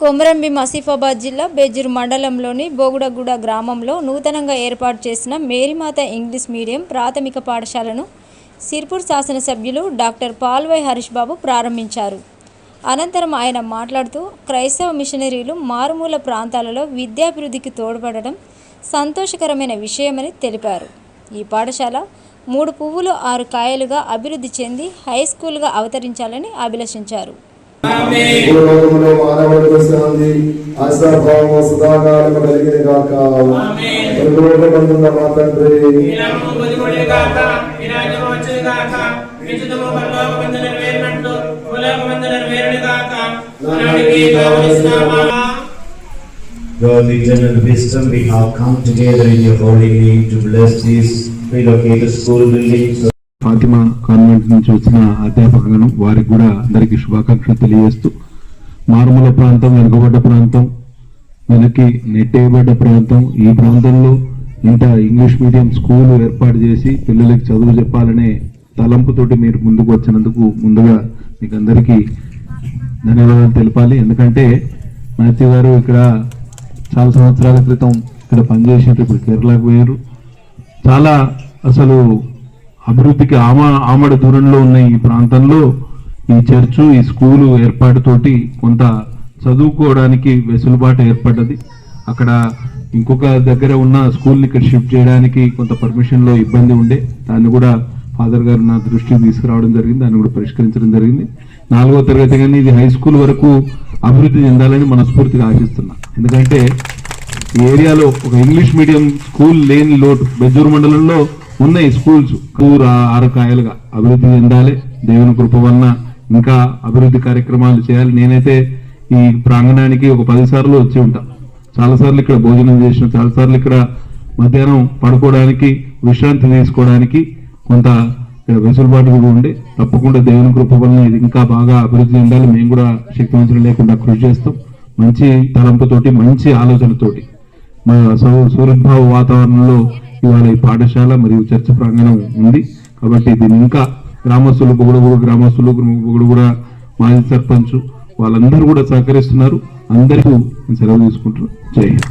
కొమరంభి మసీఫాబాద్ జిల్లా బేజూరు మండలంలోని బోగుడగూడ గ్రామంలో నూతనంగా ఏర్పాటు చేసిన మేరీమాత ఇంగ్లీష్ మీడియం ప్రాథమిక పాఠశాలను సిర్పూర్ శాసనసభ్యులు డాక్టర్ పాల్వై హరీష్ బాబు ప్రారంభించారు. అనంతరం ఆయన మాట్లాడుతూ క్రైస్తవ మిషనరీలు మారుమూల ప్రాంతాలలో విద్యాభివృద్ధికి తోడ్పడడం సంతోషకరమైన విషయమని తెలిపారు. ఈ పాఠశాల మూడు పువ్వులు ఆరు కాయలుగా అభివృద్ధి చెంది హై స్కూల్గా అవతరించాలని అభిలషించారు. భూలోకములో మానవుడికి శాంతి ఆశాభావము సదాకాలము కలిగిన గాక. పరలోకమందున్న మా తండ్రి. God, eternal wisdom, we have come together in your holy name to bless these relocated school buildings. Fatima convent నుంచి వచ్చిన అధ్యాపకులను వారికి కూడా అందరికీ శుభాకాంక్షలు తెలియజేస్తూ మారుమూల ప్రాంతం వెనుకబడ్డ ప్రాంతం వెనక్కి నెట్టేయబడ్డ ప్రాంతం ఈ ప్రాంతంలో ఇంత ఇంగ్లీష్ మీడియం స్కూల్ ఏర్పాటు చేసి పిల్లలకి చదువు చెప్పాలనే తలంపుతోటి మీరు ముందుకు వచ్చినందుకు ముందుగా మీకు అందరికీ ధన్యవాదాలు తెలపాలి. ఎందుకంటే మాథ్యూ గారు ఇక్కడ చాలా సంవత్సరాల క్రితం ఇక్కడ పనిచేసినట్టు ఇప్పుడు కేరళకు పోయారు. చాలా అసలు అభివృద్ధికి ఆమ ఆమడ దూరంలో ఉన్న ఈ ప్రాంతంలో ఈ చర్చు ఈ స్కూలు ఏర్పాటుతోటి కొంత చదువుకోవడానికి వెసులుబాటు ఏర్పడ్డది. అక్కడ ఇంకొక దగ్గర ఉన్న స్కూల్ని ఇక్కడ షిఫ్ట్ చేయడానికి కొంత పర్మిషన్లో ఇబ్బంది ఉండే. దాన్ని కూడా ఫాదర్ గారు నా దృష్టికి తీసుకురావడం జరిగింది. దాన్ని కూడా పరిష్కరించడం జరిగింది. నాలుగో తరగతి కానీ ఇది హై స్కూల్ వరకు అభివృద్ధి చెందాలని మనస్ఫూర్తిగా ఆశిస్తున్నా. ఎందుకంటే ఈ ఏరియాలో ఒక ఇంగ్లీష్ మీడియం స్కూల్ లేని లోటు బెజ్జూరు మండలంలో ఉన్నాయి స్కూల్స్ కూర ఆరు అభివృద్ధి చెందాలి. దేవుని కృప వలన ఇంకా అభివృద్ధి కార్యక్రమాలు చేయాలి. నేనైతే ఈ ప్రాంగణానికి ఒక పది సార్లు వచ్చి ఉంటా. చాలా సార్లు ఇక్కడ భోజనం చేసిన చాలా సార్లు ఇక్కడ మధ్యాహ్నం పడుకోవడానికి విశ్రాంతి తీసుకోవడానికి కొంత వెసులుబాటు కూడా ఉండే. తప్పకుండా దేవుని కృప వలన ఇది ఇంకా బాగా అభివృద్ధి చెందాలి. మేము కూడా శక్తివంతులు లేకుండా కృషి చేస్తాం. మంచి తలంపుతోటి మంచి ఆలోచనతోటి. మా సూర్యభావ వాతావరణంలో ఇవాళ ఈ పాఠశాల మరియు చర్చ ప్రాంగణం ఉంది. కాబట్టి దీన్ని ఇంకా గ్రామస్తులు పొగడగూడ గ్రామస్తులు కూడా మాజీ సర్పంచ్ వాళ్ళందరూ కూడా సహకరిస్తున్నారు. అందరికీ సెలవు తీసుకుంటున్నారు జై హింద్.